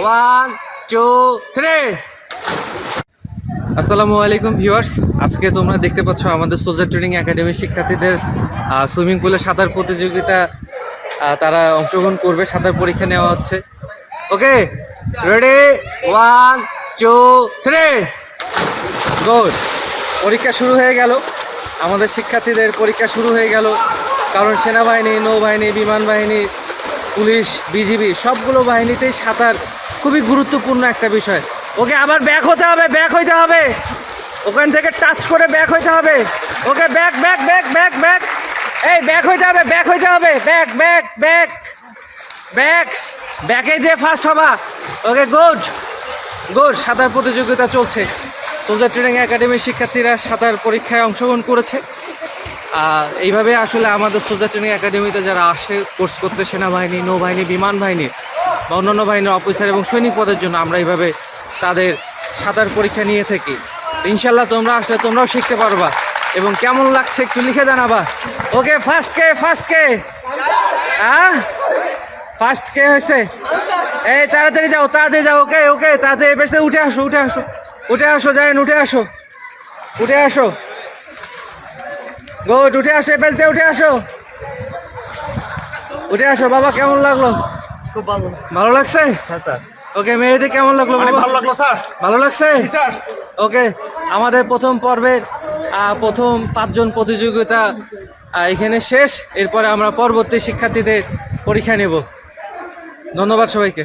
One two three আসসালামু আলাইকুম viewers. আজকে তোমরা দেখতে পাচ্ছ আমাদের সোজা ট্রেনিং একাডেমির শিক্ষার্থীদের সুইমিং পুলে সাঁতার প্রতিযোগিতা তারা অংশগ্রহণ করবে, সাঁতার পরীক্ষা নেওয়া হচ্ছে। Okay? Ready one two three good পরীক্ষা শুরু হয়ে গেল। আমাদের শিক্ষার্থীদের পরীক্ষা শুরু হয়ে গেল। কারণ সেনাবাহিনী, নৌবাহিনী বিমান বাহিনী পুলিশ, বিজিবি, সবগুলো বাহিনীতেই সাঁতার খুবই গুরুত্বপূর্ণ একটা বিষয়। ওকে আবার ব্যাক হতে হবে ব্যাক হইতে হবে। ওখান থেকে টাচ করে ব্যাক হইতে হবে। Okay back back back back back এই ব্যাক হইতে হবে ব্যাক হইতে হবে। ব্যাক ব্যাক ব্যাক ব্যাক ব্যাকে যে ফার্স্ট হবা। ওকে গুড গুড সাঁতার প্রতিযোগিতা চলছে। সোলজার ট্রেনিং একাডেমির শিক্ষার্থীরা সাঁতার পরীক্ষায় অংশগ্রহণ করেছে। এইভাবে আসলে আমাদের সোলজার ট্রেনিং একাডেমিতে যারা আসে কোর্স করতে সেনাবাহিনী, নৌবাহিনী, বিমান বাহিনী বা অন্যান্য বাহিনীর অফিসার এবং সৈনিক পদের জন্য আমরা এইভাবে তাদের সাঁতার পরীক্ষা নিয়ে থাকি। ইনশাল্লাহ তোমরা আসলে তোমরাও শিখতে পারবা এবং কেমন লাগছে একটু লিখে জানাবা। ওকে ফার্স্ট কে ফার্স্ট কে? হ্যাঁ? ফার্স্ট কে হয়েছে? এই, তাড়াতাড়ি যাও তাড়াতাড়ি যাও, ওকে ওকে, তাড়াতাড়ি বেশ, উঠে আসো উঠে আসো উঠে আসো যাই উঠে আসো উঠে আসো। গুড উঠে আসো দিয়ে উঠে আসো। উঠে আসো বাবা কেমন লাগল? খুব ভালো। ভালো লাগছে? হ্যাঁ স্যার। ওকে মেয়েদের কেমন লাগল বাবা? ভালো লাগল স্যার? ভালো লাগছে? স্যার। ওকে আমাদের প্রথম পর্বের প্রথম পাঁচজন প্রতিযোগিতা এখানে শেষ। এরপরে আমরা পরবর্তী শিক্ষার্থীদের পরীক্ষা নেব। ধন্যবাদ সবাইকে।